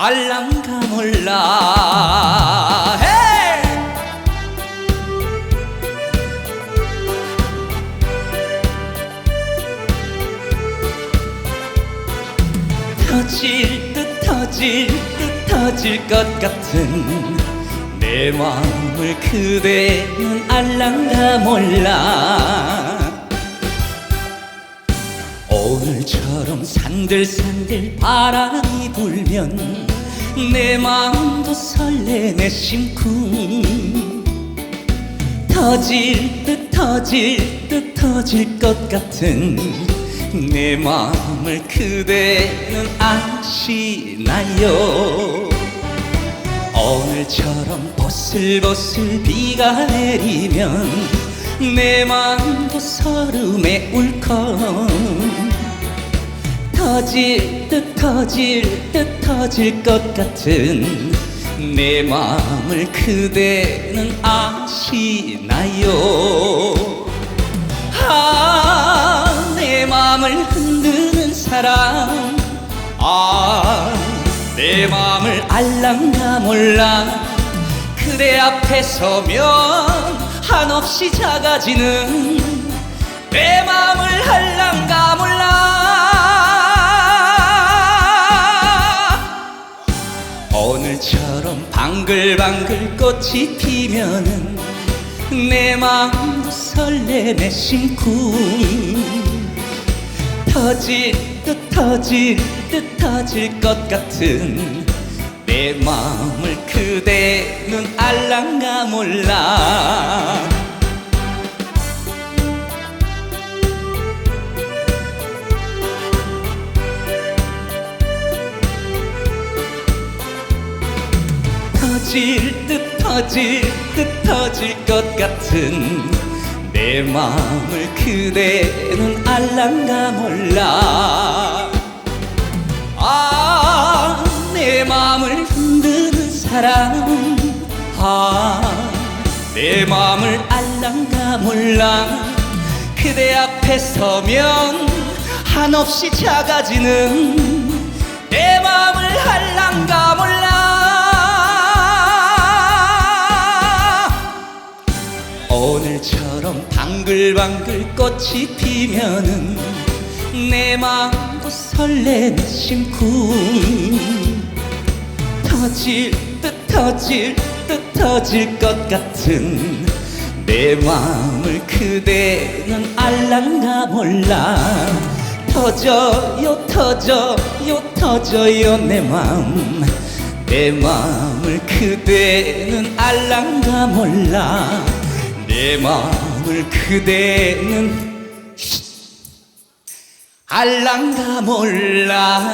알랑가 몰라! 터질 듯 터질 듯 터질 것 같은 내 마음을 그대는 알랑가 몰라 오늘처럼 산들산들 바람이 불면 내 마음도 설레네 심쿵. 터질 듯 터질 듯 터질 것 같은 내 마음을 그대는 아시나요? 오늘처럼 보슬보슬 비가 내리면 내 마음도 설움에 울컥 터질 듯 터질 듯 터질 것 같은 내 마음을 그대는 아시나요? 아, 내 마음을 흔드는 사람. 아, 내 마음을 알랑가 몰라. 그대 앞에 서면 한없이 작아지는 내 마음을 알랑가 몰라 방글방글 꽃이 피면은 내 마음도 설레네 심쿵 터질 듯 터질 듯 터질 것 같은 내 마음을 그대는 알랑가 몰라 터질 듯 터질 듯 터질 것 같은 내 마음을 그대는 알랑가 몰라. 아 내 마음을 흔드는 사람 아내 마음을 알랑가 몰라. 그대 앞에 서면 한없이 작아지는 내 마음을 알랑가 방글방글 꽃이 피면은 내 마음도 설레는 심쿵. 터질 듯 터질 듯 터질 것 같은 내 마음을 그대는 알랑가 몰라. 터져요 터져요 터져요 내 마음. 내 마음을 그대는 알랑가 몰라. 내 마음 을 그대는 알랑가 몰라